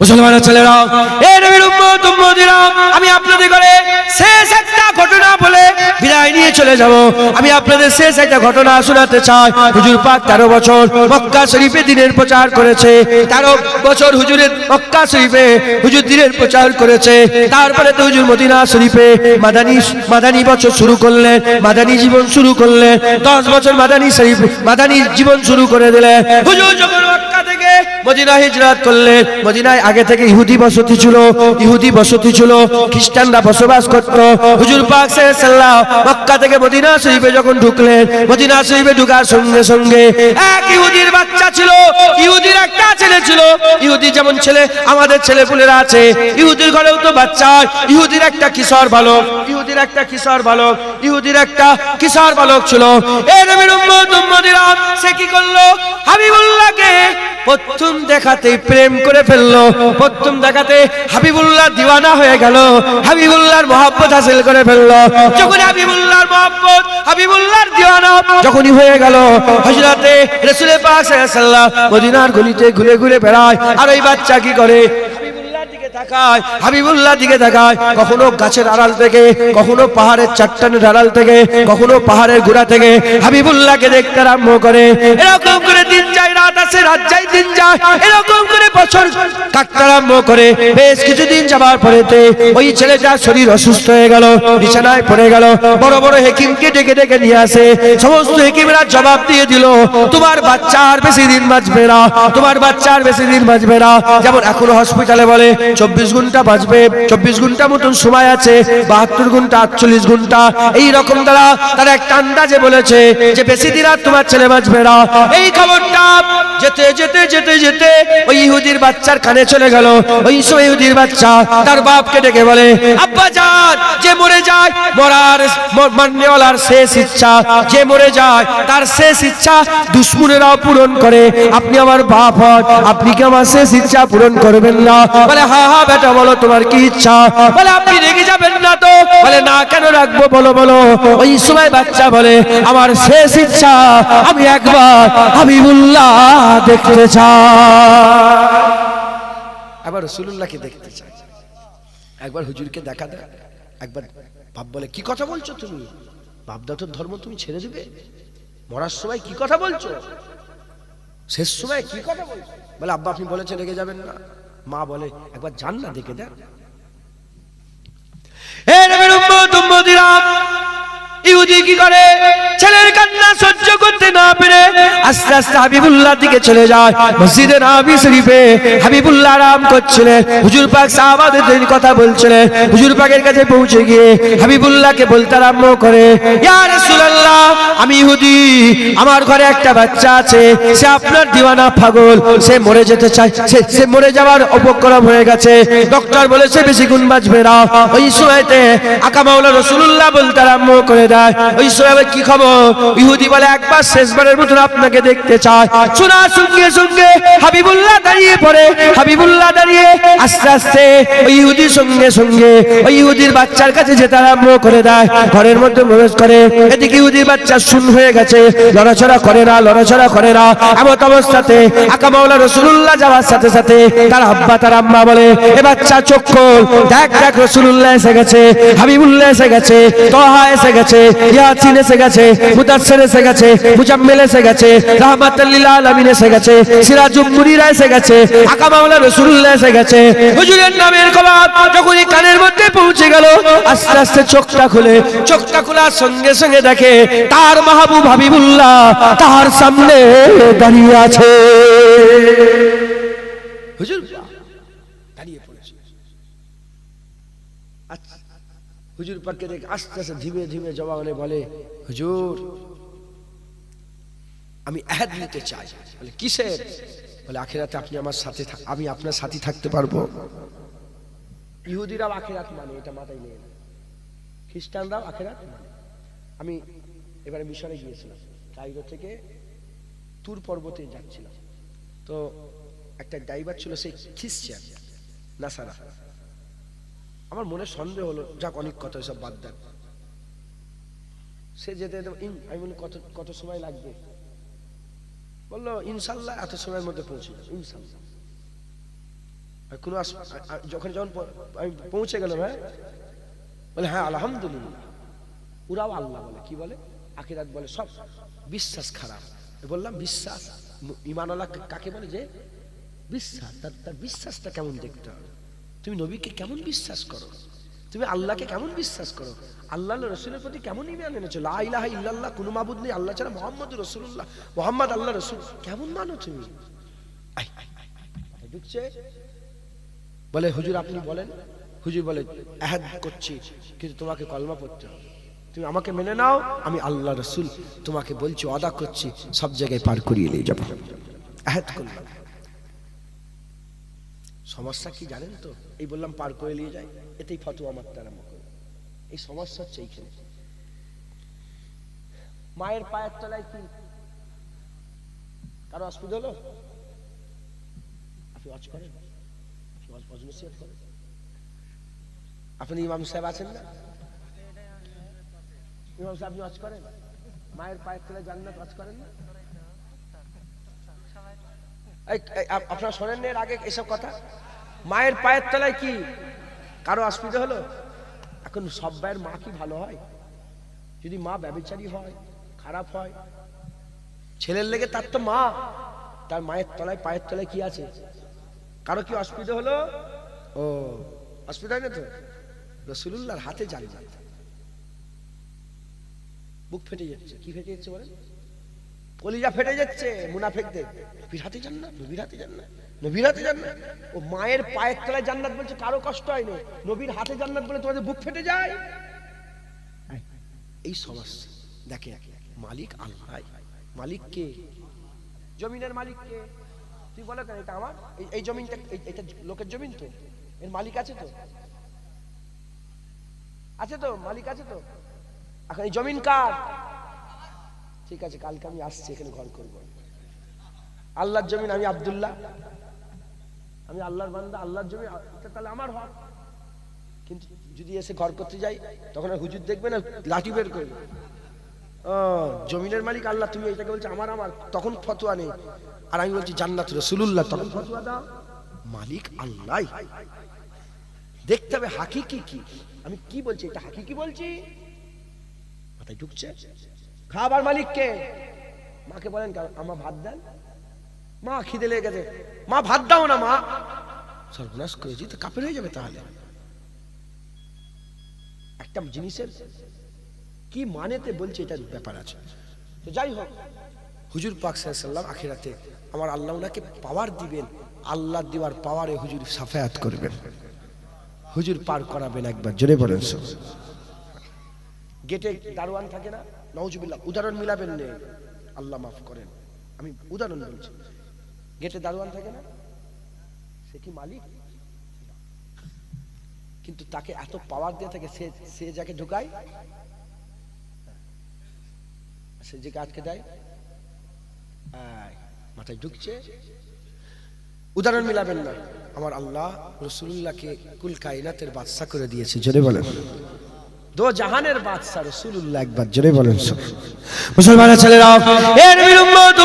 মুসলমানের ছেলেরা, এ নবীর উম্মত, উম্মতিরা, আমি আপনাদের করে শেষ একটা ঘটনা বলে বিদায় নিয়ে চলে যাব। আমি আপনাদের শেষ একটা ঘটনা শোনাতে চাই। হুজুর পাক তেরো বছর মক্কা শরীফে দিনের প্রচার করেছে। তেরো বছর হুজুরের মক্কা শরীফে হুজুর দিনের প্রচার করেছে। তারপরে তো হুজুর মদিনা শরীফে মাদানী মাদানী বছর শুরু করলেন, মাদানী জীবন শুরু করলেন। দশ বছর মাদানী শরীফ, মাদানী জীবন শুরু করে দিলেন। হুজুর যখন থেকে মদিনা হিজরত করলেন। মদিনায় আগে থেকে ইহুদি বসতি ছিল, ইহুদি বসতি ছিল, খ্রিস্টানরা বসবাস করত। হুজুর পাক সাল্লাল্লাহু মক্কা থেকে মদিনা শরীফে যখন ঢুকলেন, মদিনা শরীফে ঢুকার সঙ্গে সঙ্গে এক ইহুদির বাচ্চা ছিল, ইহুদির একটা ছেলে ছিল। ইহুদি যেমন ছেলে, আমাদের ছেলেপুলেরা আছে। ইহুদির ঘরেও তো বাচ্চা ইহুদির একটা কিশোর বালক, ইহুদির একটা কিশোর বালক, ইহুদির একটা কিশোর বালক ছিল। এ নবীর উম্মত সে কি করল? হাবিবুল্লাহকে প্রথম দেখাতে প্রেম করে ফেলল। প্রথম দেখাতে হাবিবুল্লাহ দিওয়ানা হয়ে গেল। হাবিবুল্লাহর মহাব্বত হাসিল করে ফেলল। যখন হাবিবুল্লাহর মহাব্বত, হাবিবুল্লাহর দিওয়ানা যখনই হয়ে গেল হজরতে রসুলের সাল্লাল্লাহু মদিনার গলিতে ঘুরে ঘুরে বেড়ায়। আর ওই বাচ্চা কি করে? তাকায়, হাবিবুল্লাহ দিকে তাকায়, কখনো গাছের আড়াল থেকে, কখনো পাহাড়ের চাট্টানের আড়াল থেকে, কখনো পাহাড়ের গোড়া থেকে, হাবিবুল্লাহকে দেখতে আরম্ভ করে, এরকম করে দিন যায়, রাত আসে, রাত যায়, দিন যায়, এরকম করে বছর কাটতে আরম্ভ করে, বেশ কিছুদিন যাবার পরেতে ওই ছেলেটার শরীর অসুস্থ হয়ে গেল, বিছানায় পড়ে গেল, বড় বড় হেকিমকে ডেকে ডেকে নিয়ে আসে, সমস্ত হেকিমরা জবাব দিয়ে দিল, তোমার বাচ্চা আর বেশি দিন বাঁচবে না, তোমার বাচ্চা আর বেশি দিন বাঁচবে না। যেমন এখন হসপিটালে বলে চব্বিশ ঘণ্টা বাঁচবে চব্বিশ ঘণ্টা মতন সময় আছে, বাহাত্তর ঘণ্টা, আটচল্লিশ ঘণ্টা, এই রকম তারা তারা একটা আন্দাজে বলেছে যে বেশি দিন আর তোমার ছেলে বাঁচবে না। এই খবরটা যেতে যেতে যেতে যেতে ওই ইহুদির বাচ্চার কানে চলে গেল। ওই সময় ইহুদির বাচ্চা তার বাপকে ডেকে বলে, আব্বা যান, যে মরে যায়, মরার মান্যওয়ালার শেষ ইচ্ছা, যে মরে যায়, তার শেষ ইচ্ছা দুশ্মনেরাও পূরণ করে। আপনি আমার বাপ হন, আপনি কি আমার শেষ ইচ্ছা পূরণ করবেন না? বলে হা হা বেটা, বলো তোমার কি ইচ্ছা? বলে, আপনি রেগে যাবেন না তো। বলে, না কেন রাখব? বলো বলো। ওই সময় বাচ্চা বলে, আমার শেষ ইচ্ছা, আমি একবার হাবিবুল্লাহ দেখতে চাই। একবার রসুল্লাহকে দেখতে চাই। একবার হুজুরকে দেখা দেয় একবার বাপ বলে, কি কথা বলছো তুমি? বাপদাতর ধর্ম তুমি ছেড়ে দেবে। মরার সময় কি কথা বলছো? শেষ সময় কি কথা বলছো? বলে, আব্বা, আপনি বলেছেন রেগে যাবেন না। মা বলে একবার জান না দেখে দেন হে নবীর উম্মত উম্মতিরা ইহুদি কি করে? ছেলের কান্না সহ্য করতে না পেরে আস্তে আস্তে হাবিবুল্লাহ দিকে চলে যায়। মসজিদে নবী শরীফে হাবিবুল্লাহ আরাম করছিলেন। হুজুর পাক সাহাবাদের কথা বলছিলেন। হুজুর পাকের কাছে পৌঁছে গিয়ে হাবিবুল্লাহকে বলতে আরম্ভ করে, ইয়া রাসূলুল্লাহ, আমি ইহুদি, আমার ঘরে একটা বাচ্চা আছে, সে আপনার দিওয়ানা পাগল, সে মরে যেতে চায়, সে সে মরে যাওয়ার উপক্রম হয়ে গেছে। ডক্টর বলেছে, বেশি গুণ বাঁচবে না। ওই সময়তে আকা মাওলা রসুল্লাহ বলতে আরম্ভ করে দেয় ওই কি খবর? ইহুদি বলে একবার শেষবারের মতন আপনাকে দেখতে চায়। শোনা হাবিবুল্লাহ দাঁড়িয়ে পড়ে। হাবিবুল্লাহ দাঁড়িয়ে আস্তে আস্তে ওই ইহুদির সঙ্গে সঙ্গে ওই ইহুদির বাচ্চার কাছে আরম্ভ করে দেয়। ঘরের মধ্যে প্রবেশ করে। এদিকে ইহুদির বাচ্চা শূন্য হয়ে গেছে। লড়াচড়া করে না, লড়াচড়া করে না। এমত অবস্থাতে আকা মাওলা রসুল্লাহ যাওয়ার সাথে সাথে তার আব্বা, তার আম্মা বলে, এ বাচ্চা চোখ দেখ দেখ রসুল্লাহ এসে গেছে, হাবিবুল্লাহ এসে গেছে, তহা এসে গেছে। ইয়াসিন এসে গেছে, মুদাসসির এসে গেছে, মুজাম্মিল এসে গেছে, রাহমাতুল্লিল আলামিন এসে গেছে, সিরাজুল মুনিরা এসে গেছে, আকা মাওলা রসুল্লাহ এসে গেছে। হুজুরের নামের খবর যখনই কানের মধ্যে পৌঁছে গেল, আস্তে আস্তে চোখটা খুলে, চোখটা খোলার সঙ্গে সঙ্গে দেখে তার মাহবুব হাবিবুল্লাহ তার সামনে দাঁড়িয়ে আছে। হুজুর হুজুর পাককে দেখে আস্তে আস্তে ধীমে ধীমে জবানে বলে, হুজুর, আমি এহাদ নিতে চাই। বলে, কিসের? বলে, আখেরাতে আপনি আমার সাথে আমি আপনার সাথে থাকতে পারব। ইহুদিরাও আখেরাত মানে এটা মাথায় নিয়ে। খ্রিস্টানরাও আখেরাত মানে। আমি এবারে মিশরে গিয়েছিলাম। কাইরো থেকে তুর পর্বতে যাচ্ছিলাম। তো একটা ড্রাইভার ছিল সেই খ্রিস্টান, নাসারা। আমার মনে সন্দেহ হলো, যাক, অনেক কথা সব বাদ দেন। সে যেতে আমি বলি, কত কত সময় লাগবে? বলল ইনশাল্লাহ এত সময়ের মধ্যে পৌঁছে ইনশাল্লাহ কোনো যখন যখন আমি পৌঁছে গেলাম হ্যাঁ বলে হ্যাঁ আলহামদুলিল্লাহ। ওরাও আল্লাহ বলে, কি বলে? আখিরাত বলে, সব বিশ্বাস খারাপ। বললাম, বিশ্বাস? ইমানওয়ালা কা- কাকে বলে যে? বিশ্বাস, তার তার বিশ্বাসটা কেমন দেখতে হবে? তুমি নবীকে কেমন বিশ্বাস করো? তুমি আল্লাহকে কেমন বিশ্বাস করো? আল্লাহ রসুলের প্রতি কেমন ইমান এনেছো? লা ইলাহা ইল্লাল্লাহ, কোনো মাবুদ নেই, আল্লাহ ছাড়া মোহাম্মদ রসুল্লাহ মোহাম্মদ আল্লাহ রসুল। কেমন মানো তুমি? ঢুকছে। বলে, হুজুর, আপনি বলেন। হুজুর বলে, আহাদ করছি, কিন্তু তোমাকে কলমা পড়তে হবে। তুমি আমাকে মেনে নাও, আমি আল্লাহ রসুল, তোমাকে বলছি অদা করছি, সব জায়গায় পার করিয়ে নিয়ে যাব। আহাদ করলাম। সমস্যা কি জানেন তো? এই বললাম, পার করে নিয়ে যায় এতেই ফতোয়া মারতে আরম্ভ করে এই সমস্যা হচ্ছে এইখানে। মায়ের পায়ের তলায় কি কারও অসুবিধা হলো? আপনি ওয়াচ করেন। আপনি ইমাম সাহেব আছেন না? ইমাম সাহেব, আপনি ওয়াজ করেন। মায়ের পায়ের তলায় জান্নাত ওয়াজ করেন না? আপনারা শোনেন এর আগে এসব কথা? মায়ের পায়ের তলায় কি কারও অসুবিধা হলো? এখন সব ভাইয়ের মা কি ভালো হয়? যদি মা ব্যবচারী হয়, খারাপ হয়, ছেলের লেগে তার তো মা, তার মায়ের তলায়, পায়ের তলায় কি আছে? কারও কি অসুবিধা হলো? ও, অসুবিধা না তো? রসুল্লাহর হাতে জান্নাত বুক ফেটে যাচ্ছে। কি ফেটে যাচ্ছে বলেন? কলিজা ফেটে যাচ্ছে, মুনাফেকদের। নবীর হাতে জান্নাত নবীর হাতে জান্নাত নবীর হাতে জান্নাত ও মায়ের পায়ের তলায় জান্নাত বলছে, কারও কষ্ট হয় না নবীর হাতে জান্নাত বলে তোমাদের বুক ফেটে যায়? এই সমস্যা দেখে মালিক আল্লাহ মালিক কে? জমিনের মালিক কে? তুই বলো কেন, এটা আমার? এই জমিনটা এটা লোকের জমিন তো? এর মালিক আছে তো? আছে তো? মালিক আছে তো? এখন এই জমিন কার? ঠিক আছে, কালকে আমি আসছি, এখানে ঘর করব। আল্লাহর জমিন আমি আব্দুল্লাহ। আমি আল্লাহর বান্দা, আল্লাহর জমি এটা তাহলে আমার হক। কিন্তু যদি এসে ঘর করতে যাই, তখন আর হুজুর দেখবে না, লাঠি বের করবে। জমিনের মালিক আল্লাহ, তুমি এটাকে বলছো, আমার আমার, তখন ফতোয়া নেই। আর আমি বলছি, জান্নাত রসুল্লাহ তখন ফতোয়া দাও। মালিক আল্লাহ। দেখতে হবে হাকিকি কি। আমি কি বলছি, এটা হাকিকি বলছি? মাথায় ঢুকছে? খাবার মালিক কে? মাকে বলেন আমার ভাত দেন। মা খিদে লেগে গেছে। মা, ভাত দাও না, মা। সর্বনাশ করেছি, তো কাপের হয়ে যাবে তাহলে। একটা জিনিসের কি মানেতে বলছে এটার ব্যাপার আছে। তো যাই হোক, হুজুর পাক সাল্লাম আখিরাতে আমার আল্লাহ ওনাকে পাওয়ার দিবেন আল্লাহ দিবার পাওয়ারে হুজুর সাফায়াত করবেন। হুজুর পার করাবেন একবার, জোরে বলেন গেটে দারোয়ান থাকে না? নওজুবিল্লাহ উদাহরণ মিলাবেন নে। আল্লাহ মাফ করেন। আমি উদাহরণ বলছি। গেটে দারোয়ান থাকে না? সে কি মালিক? কিন্তু তাকে এত পাওয়ার দিয়ে থাকে, সে সে যাকে ঢুকায়, সে যে আটকে দেয় মাথায় ঢুকছে। উদাহরণ মিলাবেন না। আমার আল্লাহ রসুল্লাহকে কুল কায়নাতের বাদশা করে দিয়েছে। জোরে বলেন। দো জাহানের বাদশা রসুল্লাহ একবার জোরে বলেন মুসলমানের ছেলেরা এ নবীর উম্মত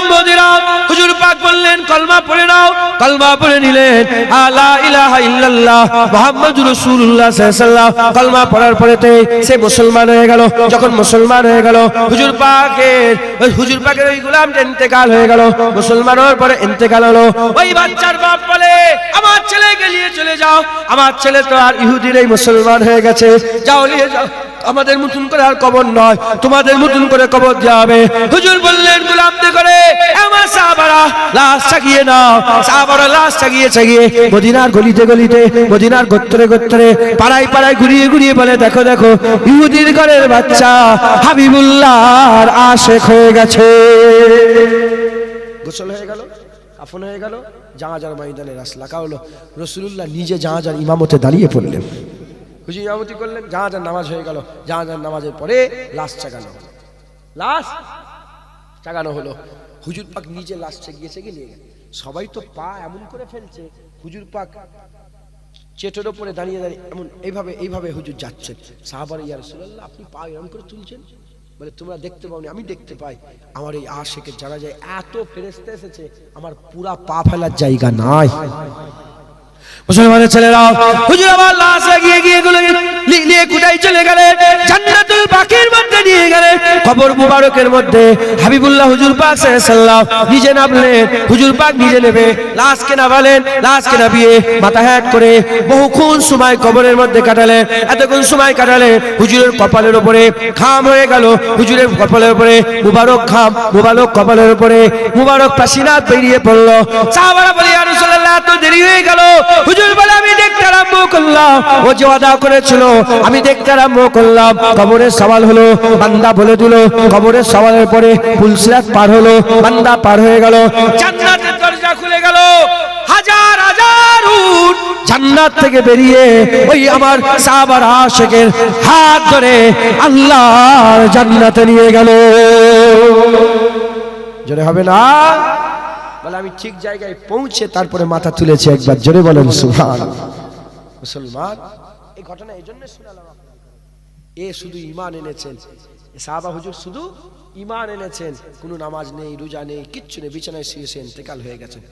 হুজুর পাক বললেন কলমা পড়ে নাও কলমা পড়ে নিলেন। আলা ইলাহা ইল্লাল্লাহ মুহাম্মাদুর রাসূলুল্লাহ সাল্লাল্লাহু কলমা পড়ার পরেতে সে মুসলমান হয়ে গেল। যখন মুসলমান হয়ে গেল হুজুর পাকের ওই হুজুর পাকের ওই গোলামটা ইন্তেকাল হয়ে গেল মুসলমান হওয়ার পরে ইন্তেকাল হলো। ওই বাচ্চার বাপ বলে আমার ছেলেকে নিয়ে চলে যাও আমার ছেলে তো আর ইহুদির এই মুসলমান হয়ে গেছে। যাও নিয়ে যাও। আমাদের মতন করে আর কবর নয়, তোমাদের মতন করে কবর হবে। হুজুর বললেন গোলামতে করে আমার সাহাবারা লাশ চাগিয়ে নাও। সাহাবারা লাশ চাগিয়ে চাগিয়ে মদিনার গলিতে গলিতে, মদিনার গোত্তরে গোত্তরে পাড়ায় পাড়ায় ঘুরিয়ে ঘুরিয়ে বলে, দেখো দেখো, ইহুদির ঘরের বাচ্চা হাবিবুল্লাহর আশেক হয়ে গেছে। গোসল হয়ে গেল, কাফন হয়ে গেল জাহাজার ময়দানে রাস লাকা হলো। রসুল্লাহ নিজে জাহাজার ইমামতে দাঁড়িয়ে পড়লেন। হুজুর ইমামতি করলেন জাহাজার নামাজ হয়ে গেল জাহাজার নামাজের পরে লাশ চাগানো হলো। লাশ চাগানো হলো। হুজুর পাক নিজে লাশ চেগিয়ে চেগে নিয়ে গেল সবাই তো পা এমন করে ফেলছে, হুজুর পাক চেটের ওপরে দাঁড়িয়ে দাঁড়িয়ে এমন এইভাবে এইভাবে হুজুর যাচ্ছেন সাহাবার, ইয়া রাসূলুল্লাহ, আপনি পা এরকম করে তুলছেন? বলে, তোমরা দেখতে পাওনি, আমি দেখতে পাই। আমার এই আশেকে জানা যায় এত ফেরেস্তে এসেছে, আমার পুরা পা ফেলার জায়গা নাই। মুসলমানের ছেলেরা হুজুর আমার লাশ গিয়ে গিয়ে গুলো নিয়ে কুটাই চলে গেলেন জান্নাতুল পাখির মধ্যে নিয়ে গেলেন কবর মুবারকের মধ্যে হাবিবুল্লাহ হুজুর পাক সাল্লাল্লাহু নিজে নামলেন, হুজুর পাক নিজে নেবে, লাশকে নামালেন, লাশকে নামিয়ে মাথা হ্যাট করে বহুক্ষণ সময় কবরের মধ্যে কাটালেন। এতক্ষণ সময় কাটালেন, হুজুরের কপালের উপরে খাম হয়ে গেল। হুজুরের কপালের উপরে মুবারক খাম মুবারক কপালের উপরে মুবারক পাসিনাত বেরিয়ে পড়ল। সাহাবারা বলে রাসূলুল্লাহ, এত দেরি হয়ে গেল? হুজুর বলে, আমি দেখতে করলাম ও যে ওয়াদা করেছিল আমি দেখতে আরম্ভ করলাম। কবরের সওয়াল হলো বান্দা বলে দিল কবরের সওয়ালের পরে পুলসিরাত পার হলো বান্দা পার হয়ে গেল। জান্নাতের দরজা খুলে গেল। হাজার হাজার উট। জান্নাত থেকে বেরিয়ে ওই আমার সাহাবার আশেকের হাত ধরে আল্লাহর জান্নাতে নিয়ে গেল। জোরে হবে না? বলে আমি ঠিক জায়গায় পৌঁছে তারপরে মাথা তুলেছি একবার। জোরে বলেন সুহান মুসলমান, এই ঘটনা এই জন্য এ শুধু ইমান এনেছেন। সাহাবা হুজুর শুধু ইমান এনেছেন। কোনো নামাজ নেই, রোজা নেই, কিচ্ছু নেই, বিছানায় শুয়েছে ইন্তেকাল হয়ে গেছেন।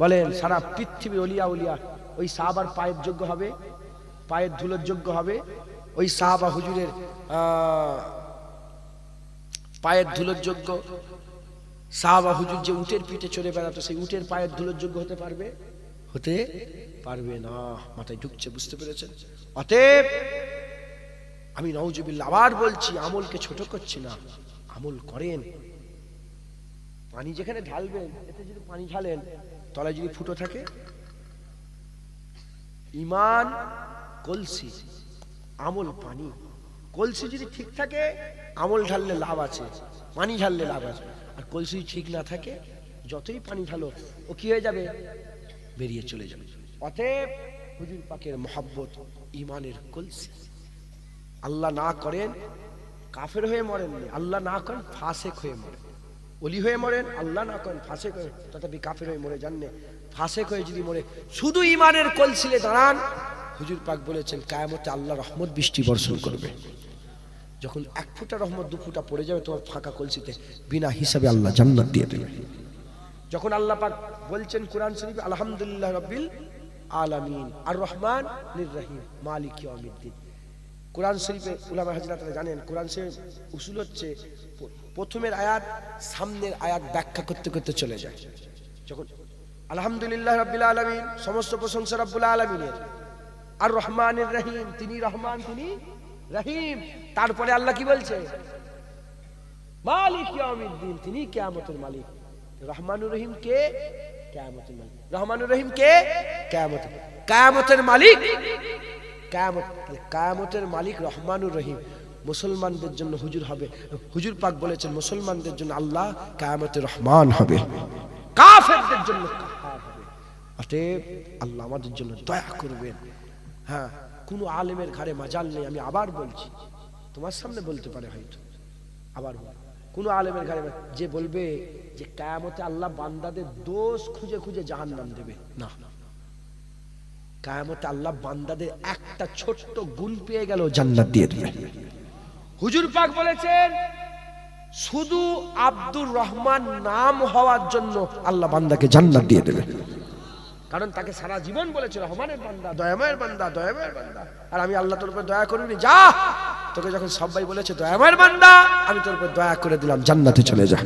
বলেন, সারা পৃথিবীর অলিয়া উলিয়া, ওই সাহাবার পায়ের যোগ্য হবে, পায়ের ধুলোর যোগ্য হবে, ওই সাহাবা হুজুরের পায়ের ধুলোর যোগ্য। সাহাবা হুজুর যে উটের পিঠে চড়ে বেড়াতো, সেই উটের পায়ের ধুলোর যোগ্য হতে পারবে? হতে পারবে না। মাথায় ঢুকছে, বুঝতে পেরেছেন? অতএব আমি নওজুবিল্লা আবার বলছি, আমলকে ছোট করছি না, আমল করেন। পানি যেখানে ঢালবেন, এতে যদি পানি ঢালেন, তলায় যদি ফুটো থাকে, ইমান, কলসি, আমল পানি। কলসি যদি ঠিক থাকে, আমল ঢাললে লাভ আছে, পানি ঢাললে লাভ আছে। আর কলসি ঠিক না থাকে, যতই পানি ঢালো, ও কি হয়ে যাবে? বেরিয়ে চলে যাবে অতএব হুজুর পাকের মহাব্বত ইমানের কলসি। আল্লাহ না করেন, কাফের হয়ে মরেননি আল্লাহ না করেন, ফাঁসেক হয়ে মরেন। অলি হয়ে মরেন, আল্লাহ না করেন, ফাসেক হয়ে তথাপি কাফের হয়ে মরে জাননে ফাসেক হয়ে যদি মরে, শুধু ইমানের কলসিলে দাঁড়ান, হুজুর পাক বলেছেন, কায়ামতে আল্লাহ রহমত বৃষ্টি বর্ষণ করবে। যখন এক ফুটা রহমত, দু ফুটা পড়ে যাবে তোমার ফাঁকা কলসিতে, বিনা হিসাবে আল্লাহ জান্নাত দিয়ে দেবে। যখন আল্লাহ পাক বলছেন কোরআন শরীফ, আলহামদুলিল্লাহ রব্বিল আলামিন। আর রহমান নির রহিম মালিক ইয়াউমিদ্দিন কোরআন শরীফে উলামা হাজরাতরা জানেন, কোরআন শরীফ উসুল হচ্ছে, প্রথমের আয়াত সামনের আয়াত ব্যাখ্যা করতে করতে চলে যায়। যখন, আলহামদুলিল্লাহ রাব্বিল আলামিন, সমস্ত প্রশংসা রাব্বুল আলামিনের। আর রহমানের রহিম তিনি রহমান, তিনি রহিম। তারপরে আল্লাহ কি বলছে? মালিক ইয়াউমিদ্দিন তিনি কিয়ামতের মালিক। রহমানুর রহিম কে কিয়ামতের মালিক। রহমানুর রহিম কে? কিয়ামত কিয়ামতের মালিক? কায়ামত কায়ামতের মালিক রহমানুর রহিম। মুসলমানদের জন্য হুজুর হবে। হুজুর পাক বলেছেন, মুসলমানদের জন্য আল্লাহ কায়ামতের রহমান হবে। কাফেরদের জন্য অতএব আল্লাহ আমাদের জন্য দয়া করবেন। হ্যাঁ কোনো আলেমের ঘরে মাজাল নেই, আমি আবার বলছি। তোমার সামনে বলতে পারে হয়তো। আবার বল। কোন আলেমের ঘরে যে বলবে যে কায়ামতে আল্লাহ বান্দাদের দোষ খুঁজে খুঁজে জাহান্নাম দেবে। না। কায়ামতে আল্লাহ বান্দাদের একটা ছোট্ট গুণ পেয়ে গেল জান্নাত দিয়ে দেবে। হুজুর পাক বলেছেন শুধু আব্দুর রহমান নাম হওয়ার জন্য আল্লাহ বান্দাকে জান্নাত দিয়ে দেবে। কারণ তাকে সারা জীবন বলেছে রহমানের বান্দা দয়াময়ের বান্দা দয়াময়ের বান্দা। আর আমি আল্লাহ তোর উপর দয়া করিনি যা! তোকে যখন সবাই বলেছে দয়াময়ের বান্দা আমি তোর উপর দয়া করে দিলাম, জান্নাতে চলে যা।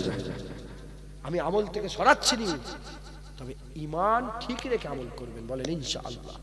আমি আমল থেকে সরাচ্ছি নি। তবে ইমান ঠিক রেখে আমল করবেন, বলেন ইনশাআল্লাহ।